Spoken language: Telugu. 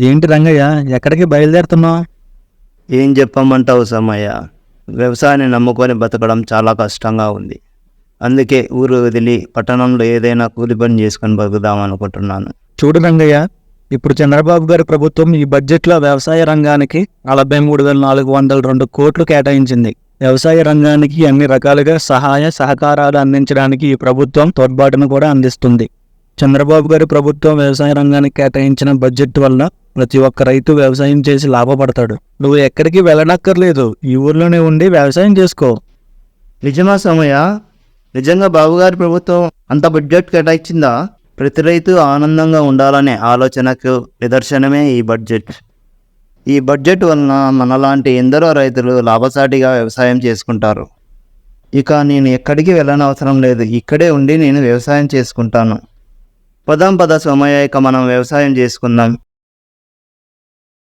ఏంటి రంగయ్య ఎక్కడికి బయలుదేరుతున్నావు? ఏం చెప్పమంటావు సమయ్య? వ్యవసాయాన్ని నమ్ముకొని బతకడం చాలా కష్టంగా ఉంది. అందుకే ఊరు వదిలి పట్టణంలో ఏదైనా కూలి పని చేసుకొని బతుకుదాం అనుకుంటున్నాను. చూడు రంగయ్య ఇప్పుడు చంద్రబాబు గారి ప్రభుత్వం ఈ బడ్జెట్లో వ్యవసాయ రంగానికి నలభై మూడు వేల నాలుగు వందల రెండు కోట్లు కేటాయించింది. వ్యవసాయ రంగానికి అన్ని రకాలుగా సహాయ సహకారాలు అందించడానికి ఈ ప్రభుత్వం తోడ్పాటును కూడా అందిస్తుంది. చంద్రబాబు గారి ప్రభుత్వం వ్యవసాయ రంగానికి కేటాయించిన బడ్జెట్ వల్ల ప్రతి ఒక్క రైతు వ్యవసాయం చేసి లాభపడతాడు. నువ్వు ఎక్కడికి వెళ్ళనక్కర్లేదు. ఈ ఊర్లోనే ఉండి వ్యవసాయం చేసుకో. నిజమా సమయ నిజంగా బాబుగారి ప్రభుత్వం అంత బడ్జెట్ కేటాయించిందా? ప్రతి రైతు ఆనందంగా ఉండాలనే ఆలోచనకు నిదర్శనమే ఈ బడ్జెట్. ఈ బడ్జెట్ వలన మనలాంటి ఎందరో రైతులు లాభసాటిగా వ్యవసాయం చేసుకుంటారు. ఇక నేను ఎక్కడికి వెళ్ళనవసరం లేదు. ఇక్కడే ఉండి నేను వ్యవసాయం చేసుకుంటాను. పదం పద సమయ ఇక మనం వ్యవసాయం చేసుకుందాం.